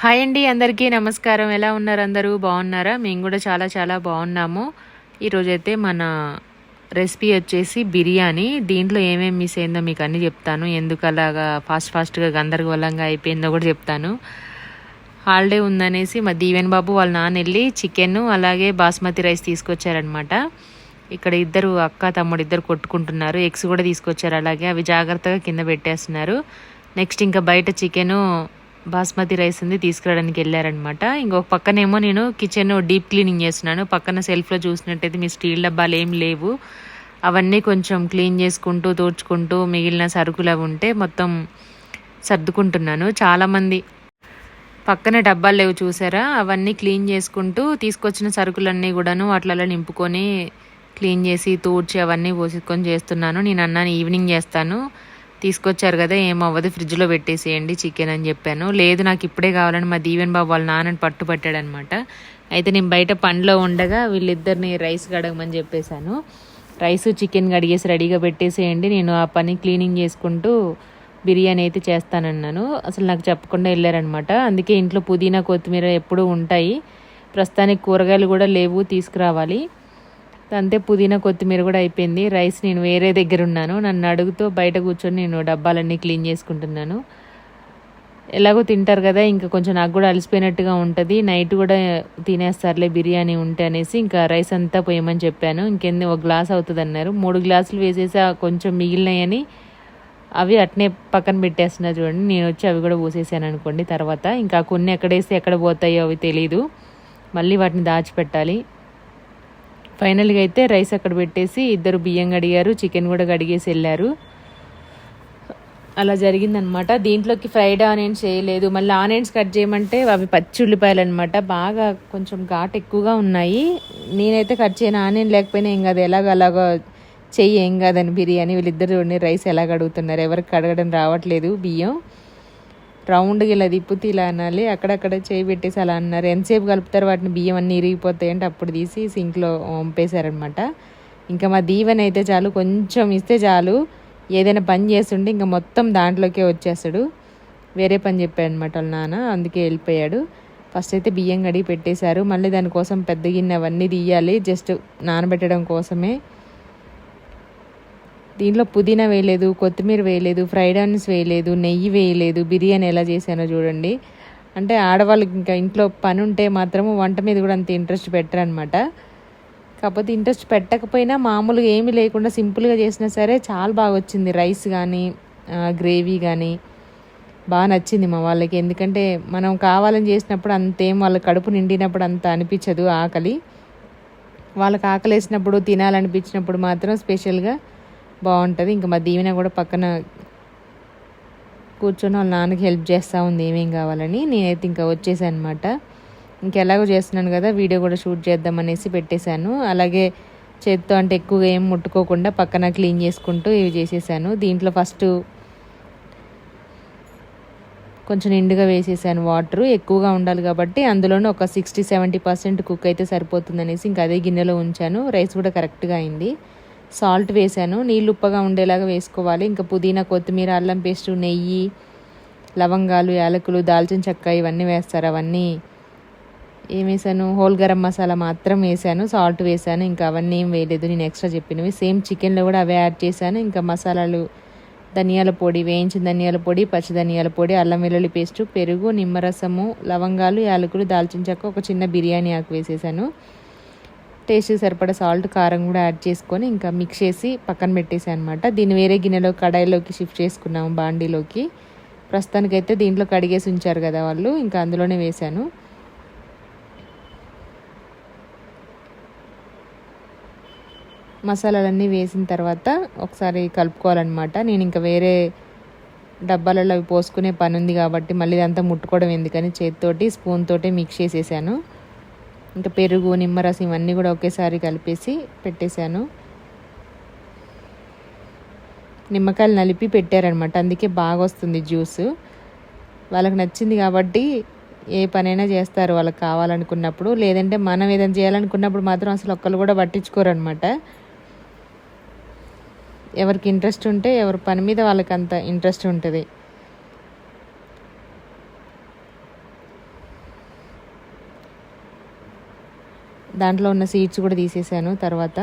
Hi అండి అందరికీ నమస్కారం. ఎలా ఉన్నారు అందరూ? బాగున్నారా? మేము కూడా చాలా చాలా బాగున్నాము. ఈరోజైతే మన రెసిపీ వచ్చేసి బిర్యానీ. దీంట్లో ఏమేమి మిస్ అయిందో మీకు అన్నీ చెప్తాను. ఎందుకు అలాగా ఫాస్ట్ ఫాస్ట్గా గందరగోళంగా అయిపోయిందో కూడా చెప్తాను. హాలిడే ఉందనేసి మా దీవెన్ బాబు వాళ్ళ నాన్న వెళ్ళి చికెన్ అలాగే బాస్మతి రైస్ తీసుకొచ్చారనమాట ఇక్కడ ఇద్దరు అక్క తమ్ముడు ఇద్దరు కొట్టుకుంటున్నారు. ఎగ్స్ కూడా తీసుకొచ్చారు అలాగే అవి జాగ్రత్తగా కింద పెట్టేస్తున్నారు. నెక్స్ట్ ఇంకా బయట చికెను బాస్మతి రైస్ ఉంది తీసుకురావడానికి వెళ్ళారనమాట ఇంకొక పక్కనేమో నేను కిచెన్ డీప్ క్లీనింగ్ చేస్తున్నాను. పక్కన సెల్ఫ్లో చూసినట్టయితే మీ స్టీల్ డబ్బాలు ఏం లేవు. అవన్నీ కొంచెం క్లీన్ చేసుకుంటూ తోడ్చుకుంటూ మిగిలిన సరుకులు అవి ఉంటే మొత్తం సర్దుకుంటున్నాను. చాలామంది పక్కన డబ్బాలు లేవు చూసారా? అవన్నీ క్లీన్ చేసుకుంటూ తీసుకొచ్చిన సరుకులన్నీ కూడాను వాటిలలో నింపుకొని క్లీన్ చేసి తూడ్చి అవన్నీ పోసుకొని చేస్తున్నాను. నేను అన్నాను ఈవినింగ్ చేస్తాను. తీసుకొచ్చారు కదా ఏమవ్వదు ఫ్రిడ్జ్లో పెట్టేసేయండి చికెన్ అని చెప్పాను. లేదు నాకు ఇప్పుడే కావాలని మా దీవెన్ బాబు వాళ్ళ నాన్నని పట్టుపట్టాడనమాట అయితే నేను బయట పండ్లో ఉండగా వీళ్ళిద్దరిని రైస్ కడగమని చెప్పేశాను. రైస్ చికెన్ కడిగేసి రెడీగా పెట్టేసేయండి. నేను ఆ పని క్లీనింగ్ చేసుకుంటూ బిర్యానీ అయితే చేస్తానన్నాను. అసలు నాకు చెప్పకుండా వెళ్ళారనమాట. అందుకే ఇంట్లో పుదీనా కొత్తిమీర ఎప్పుడూ ఉంటాయి. ప్రస్తుతానికి కూరగాయలు కూడా లేవు తీసుకురావాలి. అంతే పుదీనా కొత్తిమీర కూడా అయిపోయింది. రైస్ నేను వేరే దగ్గర ఉన్నాను. నన్ను అడుగుతూ బయట కూర్చొని నేను డబ్బాలన్నీ క్లీన్ చేసుకుంటున్నాను. ఎలాగో తింటారు కదా ఇంకా కొంచెం నాకు కూడా అలసిపోయినట్టుగా ఉంటుంది. నైట్ కూడా తినేస్తారులే బిర్యానీ ఉంటే అనేసి ఇంకా రైస్ అంతా పోయమని చెప్పాను. ఇంకెన్ని ఒక గ్లాస్ అవుతుంది అన్నారు మూడు గ్లాసులు వేసేసి కొంచెం మిగిలినాయని అవి అట్నే పక్కన పెట్టేస్తున్నా చూడండి. నేను వచ్చి అవి కూడా పోసేసాను అనుకోండి తర్వాత. ఇంకా కొన్ని ఎక్కడేస్తే ఎక్కడ పోతాయో అవి తెలీదు. మళ్ళీ వాటిని దాచిపెట్టాలి. ఫైనల్గా అయితే రైస్ అక్కడ పెట్టేసి ఇద్దరు బియ్యం కడిగారు చికెన్ కూడా కడిగేసి వెళ్ళారు. అలా జరిగిందనమాట దీంట్లోకి ఫ్రైడ్ ఆనియన్స్ చేయలేదు. మళ్ళీ ఆనియన్స్ కట్ చేయమంటే అవి పచ్చి ఉల్లిపాయలు అనమాట బాగా కొంచెం ఘాట్ ఎక్కువగా ఉన్నాయి. నేనైతే కట్ చేయను. ఆనియన్ లేకపోయినా ఏం కాదు. ఎలాగ అలాగో చెయ్యి ఏం కాదని బిర్యానీ వీళ్ళిద్దరు రైస్ ఎలాగ అడుగుతున్నారు? ఎవరికి కడగడం రావట్లేదు బియ్యం. రౌండ్గా ఇలా తిప్పుతూ ఇలా అనాలి. అక్కడక్కడ చేయి పెట్టేసి అలా అన్నారు. ఎంతసేపు కలుపుతారు? వాటిని బియ్యం అన్నీ ఇరిగిపోతాయి అంటే అప్పుడు తీసి సింక్లో వంపేశారనమాట ఇంకా మా దీవెన అయితే చాలు కొంచెం ఇస్తే చాలు. ఏదైనా పని చేస్తుంటే ఇంకా మొత్తం దాంట్లోకే వచ్చేస్తాడు. వేరే పని చెప్పాడు అనమాట వాళ్ళ నాన్న అందుకే వెళ్ళిపోయాడు. ఫస్ట్ అయితే బియ్యం కడిగి పెట్టేశారు. మళ్ళీ దానికోసం పెద్ద గిన్నె అవన్నీ తీయాలి. జస్ట్ నానబెట్టడం కోసమే. దీంట్లో పుదీనా వేయలేదు కొత్తిమీర వేయలేదు ఫ్రైడ్ ఆనియన్స్ వేయలేదు నెయ్యి వేయలేదు బిర్యానీ ఎలా చేశానో చూడండి. అంటే ఆడవాళ్ళకి ఇంకా ఇంట్లో పని ఉంటే మాత్రము వంట మీద కూడా అంత ఇంట్రెస్ట్ పెట్టరనమాట. కాకపోతే ఇంట్రెస్ట్ పెట్టకపోయినా మామూలుగా ఏమీ లేకుండా సింపుల్గా చేసినా సరే చాలా బాగా వచ్చింది. రైస్ కానీ గ్రేవీ కానీ బాగా నచ్చింది మా వాళ్ళకి. ఎందుకంటే మనం కావాలని చేసినప్పుడు అంతేం వాళ్ళ కడుపు నిండినప్పుడు అంత అనిపించదు ఆకలి. వాళ్ళకి ఆకలి వేసినప్పుడు తినాలనిపించినప్పుడు మాత్రం స్పెషల్గా బాగుంటుంది. ఇంకా మా దీవెన కూడా పక్కన కూర్చొని వాళ్ళ నాన్నకి హెల్ప్ చేస్తూ ఉంది ఏమేం కావాలని. నేనైతే ఇంకా వచ్చేసాను అనమాట ఇంకెలాగో చేస్తున్నాను కదా వీడియో కూడా షూట్ చేద్దామనేసి పెట్టేశాను. అలాగే చేత్తో అంటే ఎక్కువగా ఏం ముట్టుకోకుండా పక్కన క్లీన్ చేసుకుంటూ ఇవి చేసేసాను. దీంట్లో ఫస్ట్ కొంచెం నిండుగా వేసేసాను వాటర్. ఎక్కువగా ఉండాలి కాబట్టి అందులోనే ఒక సిక్స్టీ సెవెంటీ పర్సెంట్ కుక్ అయితే సరిపోతుందనేసి ఇంకా అదే గిన్నెలో ఉంచాను. రైస్ కూడా కరెక్ట్గా అయింది. సాల్ట్ వేసాను నీళ్ళు ఉప్పగా ఉండేలాగా వేసుకోవాలి. ఇంకా పుదీనా కొత్తిమీర అల్లం పేస్టు నెయ్యి లవంగాలు యాలకులు దాల్చిన చెక్క ఇవన్నీ వేస్తారు. అవన్నీ ఏం వేసాను హోల్ గరం మసాలా మాత్రం వేసాను సాల్ట్ వేసాను ఇంకా అవన్నీ ఏం వేయలేదు. నేను ఎక్స్ట్రా చెప్పినవి. సేమ్ చికెన్లో కూడా అవే యాడ్ చేశాను. ఇంకా మసాలాలు ధనియాల పొడి వేయించిన ధనియాల పొడి పచ్చి ధనియాల పొడి అల్లం వెల్లుల్లి పేస్టు పెరుగు నిమ్మరసము లవంగాలు యాలకులు దాల్చిన చెక్క ఒక చిన్న బిర్యానీ ఆకు వేసేసాను. టేస్ట్ సరిపడా సాల్ట్ కారం కూడా యాడ్ చేసుకొని ఇంకా మిక్స్ చేసి పక్కన పెట్టేసాను అనమాట దీన్ని వేరే గిన్నెలో కడాయిలోకి షిఫ్ట్ చేసుకున్నాము బాండీలోకి. ప్రస్తుతానికైతే దీంట్లో కడిగేసి ఉంచారు కదా వాళ్ళు ఇంకా అందులోనే వేశాను. మసాలాలన్నీ వేసిన తర్వాత ఒకసారి కలుపుకోవాలన్నమాట. నేను ఇంకా వేరే డబ్బాలలో అవి పోసుకునే పని ఉంది కాబట్టి మళ్ళీ ఇదంతా ముట్టుకోవడం ఎందుకని చేతితోటి స్పూన్ తోటి మిక్స్ చేసేసాను. ఇంకా పెరుగు నిమ్మరసం ఇవన్నీ కూడా ఒకేసారి కలిపేసి పెట్టేశాను. నిమ్మకాయలు నలిపి పెట్టారనమాట అందుకే బాగా వస్తుంది జ్యూస్. వాళ్ళకి నచ్చింది కాబట్టి ఏ పనైనా చేస్తారు. వాళ్ళకి కావాలనుకున్నప్పుడు లేదంటే మనం ఏదైనా చేయాలనుకున్నప్పుడు మాత్రం అసలు ఒక్కరు కూడా పట్టించుకోరు అనమాట ఎవరికి ఇంట్రెస్ట్ ఉంటే ఎవరి పని మీద వాళ్ళకి అంత ఇంట్రెస్ట్ ఉంటుంది. దాంట్లో ఉన్న సీడ్స్ కూడా తీసేసాను తర్వాత.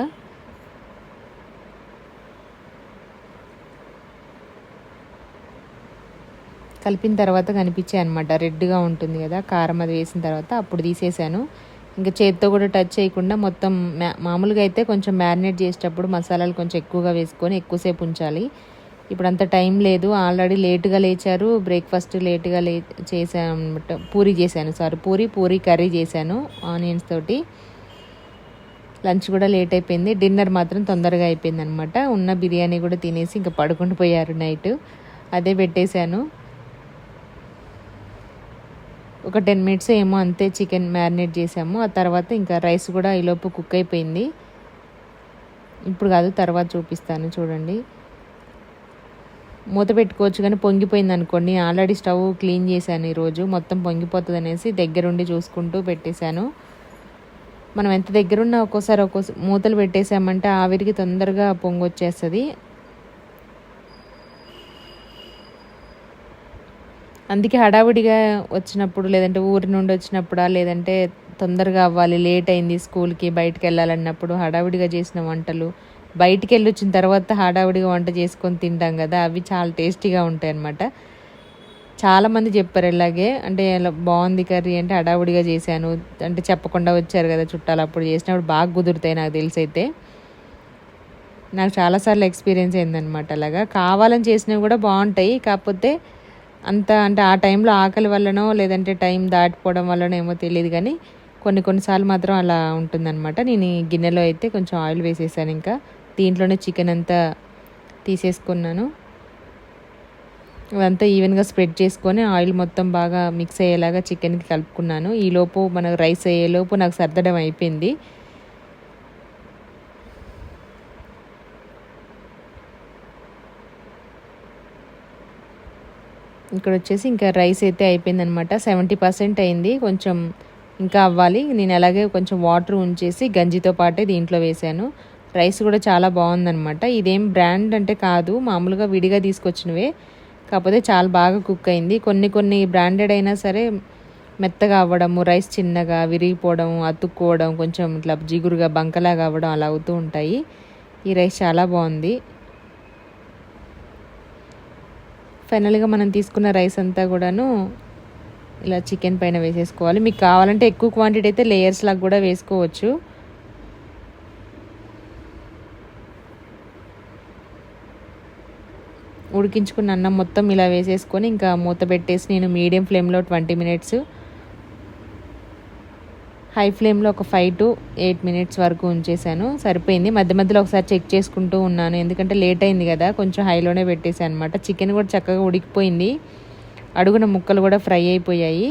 కలిపిన తర్వాత కనిపించాయి అనమాట రెడ్గా ఉంటుంది కదా కారం అది వేసిన తర్వాత అప్పుడు తీసేసాను. ఇంకా చేతితో కూడా టచ్ చేయకుండా మొత్తం మామూలుగా అయితే కొంచెం మ్యారినేట్ చేసేటప్పుడు మసాలాలు కొంచెం ఎక్కువగా వేసుకొని ఎక్కువసేపు ఉంచాలి. ఇప్పుడు అంత టైం లేదు. ఆల్రెడీ లేటుగా లేచారు. బ్రేక్ఫాస్ట్ లేటుగా లే చేశాను అనమాట పూరి చేశాను సారీ. పూరి పూరి కర్రీ చేశాను ఆనియన్స్ తోటి. లంచ్ కూడా లేట్ అయిపోయింది. డిన్నర్ మాత్రం తొందరగా అయిపోయింది అనమాట ఉన్న బిర్యానీ కూడా తినేసి ఇంకా పడుకుంటూ పోయారు నైట్. అదే పెట్టేశాను. ఒక టెన్ మినిట్స్ ఏమో అంతే చికెన్ మ్యారినేట్ చేసాము ఆ తర్వాత ఇంకా రైస్ కూడా ఈలోపు కుక్ అయిపోయింది. ఇప్పుడు కాదు తర్వాత చూపిస్తాను చూడండి. మూత పెట్టుకోవచ్చు కానీ పొంగిపోయింది అనుకోండి. ఆల్రెడీ స్టవ్ క్లీన్ చేశాను ఈరోజు. మొత్తం పొంగిపోతుంది అనేసి దగ్గరుండి చూసుకుంటూ పెట్టేశాను. మనం ఎంత దగ్గరున్నా ఒక్కోసారి ఒక్కో మూతలు పెట్టేసామంటే ఆవిరికి తొందరగా పొంగొచ్చేస్తుంది. అందుకే హడావిడిగా వచ్చినప్పుడు లేదంటే ఊరి నుండి వచ్చినప్పుడా లేదంటే తొందరగా అవ్వాలి లేట్ అయింది స్కూల్కి బయటకు వెళ్ళాలన్నప్పుడు హడావిడిగా చేసిన వంటలు బయటికి వెళ్ళి వచ్చిన తర్వాత హడావిడిగా వంట చేసుకొని తింటాం కదా అవి చాలా టేస్టీగా ఉంటాయి అన్నమాట చాలామంది చెప్పారు ఇలాగే. అంటే బాగుంది కర్రీ అంటే హడావుడిగా చేశాను. అంటే చెప్పకుండా వచ్చారు కదా చుట్టాలు అప్పుడు చేసినప్పుడు బాగా కుదురుతాయి నాకు తెలిసి అయితే నాకు చాలాసార్లు ఎక్స్పీరియన్స్ అయిందనమాట అలాగా. కావాలని చేసినవి కూడా బాగుంటాయి. కాకపోతే అంత అంటే ఆ టైంలో ఆకలి వల్లనో లేదంటే టైం దాటిపోవడం వల్లనో ఏమో తెలియదు కానీ కొన్ని కొన్నిసార్లు మాత్రం అలా ఉంటుందన్నమాట. నేను ఈ గిన్నెలో అయితే కొంచెం ఆయిల్ వేసేసాను ఇంకా. దీంట్లోనే చికెన్ అంతా తీసేసుకున్నాను. అదంతా ఈవెన్గా స్ప్రెడ్ చేసుకొని ఆయిల్ మొత్తం బాగా మిక్స్ అయ్యేలాగా చికెన్కి కలుపుకున్నాను. ఈలోపు మనకు రైస్ అయ్యేలోపు నాకు సర్దడం అయిపోయింది. ఇక్కడ వచ్చేసి ఇంకా రైస్ అయితే అయిపోయిందనమాట సెవెంటీ పర్సెంట్ అయింది. కొంచెం ఇంకా అవ్వాలి. నేను అలాగే కొంచెం వాటర్ ఉంచేసి గంజితో పాటే దీంట్లో వేశాను రైస్ కూడా చాలా బాగుందనమాట ఇదేం బ్రాండ్ అంటే కాదు. మామూలుగా విడిగా తీసుకొచ్చినవే. కాకపోతే చాలా బాగా కుక్ అయింది. కొన్ని కొన్ని బ్రాండెడ్ అయినా సరే మెత్తగా అవ్వడము రైస్ చిన్నగా విరిగిపోవడం అతుక్కోవడం కొంచెం ఇట్లా జిగురుగా బంకలాగా అవ్వడం అలా అవుతూ ఉంటాయి. ఈ రైస్ చాలా బాగుంది. ఫైనల్గా మనం తీసుకున్న రైస్ అంతా కూడాను ఇలా చికెన్ పైన వేసేసుకోవాలి. మీకు కావాలంటే ఎక్కువ క్వాంటిటీ అయితే లేయర్స్ లాగా కూడా వేసుకోవచ్చు. ఉడికించుకున్న అన్నం మొత్తం ఇలా వేసేసుకొని ఇంకా మూత పెట్టేసి నేను మీడియం ఫ్లేమ్లో ట్వంటీ మినిట్స్ హై ఫ్లేమ్లో ఒక ఫైవ్ టు ఎయిట్ మినిట్స్ వరకు ఉంచేసాను సరిపోయింది. మధ్య మధ్యలో ఒకసారి చెక్ చేసుకుంటూ ఉన్నాను. ఎందుకంటే లేట్ అయింది కదా కొంచెం హైలోనే పెట్టేసాను అనమాట చికెన్ కూడా చక్కగా ఉడికిపోయింది. అడుగున ముక్కలు కూడా ఫ్రై అయిపోయాయి.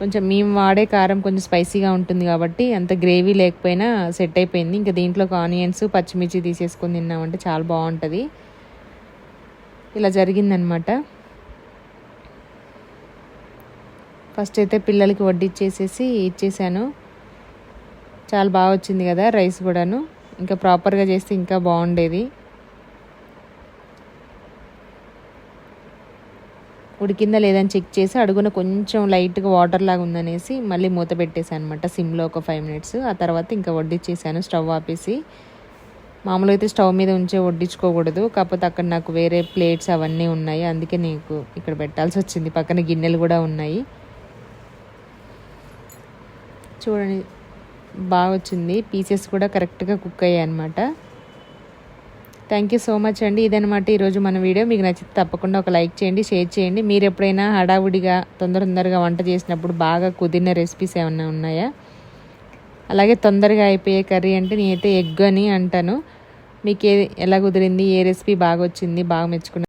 కొంచెం మేము వాడే కారం కొంచెం స్పైసీగా ఉంటుంది కాబట్టి అంత గ్రేవీ లేకపోయినా సెట్ అయిపోయింది. ఇంకా దీంట్లోకి ఆనియన్స్ పచ్చిమిర్చి తీసేసుకొని తిన్నామంటే చాలా బాగుంటుంది. ఇలా జరిగిందనమాట. ఫస్ట్ అయితే పిల్లలకి వడ్డిచ్చేసేసి ఇచ్చేసాను. చాలా బాగా వచ్చింది కదా రైస్ కూడాను. ఇంకా ప్రాపర్గా చేస్తే ఇంకా బాగుండేది. ఉడికిందా లేదని చెక్ చేసి అడుగున కొంచెం లైట్గా వాటర్ లాగా ఉందనేసి మళ్ళీ మూత పెట్టేశాను అనమాట సిమ్లో ఒక ఫైవ్ మినిట్స్. ఆ తర్వాత ఇంకా వడ్డిచ్చేసాను స్టవ్ ఆపేసి. మామూలుగా అయితే స్టవ్ మీద ఉంచే వడ్డించుకోకూడదు. కాకపోతే అక్కడ నాకు వేరే ప్లేట్స్ అవన్నీ ఉన్నాయి. అందుకే నీకు ఇక్కడ పెట్టాల్సి వచ్చింది. పక్కన గిన్నెలు కూడా ఉన్నాయి. చూడండి బాగా వచ్చింది. పీసెస్ కూడా కరెక్ట్గా కుక్ అయ్యాయి అనమాట థ్యాంక్ యూ సో మచ్ అండి. ఇదనమాట ఈరోజు మన వీడియో. మీకు నచ్చితే తప్పకుండా ఒక లైక్ చేయండి షేర్ చేయండి. మీరు ఎప్పుడైనా హడావుడిగా తొందర తొందరగా వంట చేసినప్పుడు బాగా కుదిరిన రెసిపీస్ ఏమైనా ఉన్నాయా? అలాగే తొందరగా అయిపోయే కర్రీ అంటే నేనైతే ఎగ్ అని అంటాను. మీకు ఏ ఎలా కుదిరింది? ఏ రెసిపీ బాగా వచ్చింది బాగా మెచ్చుకున్నా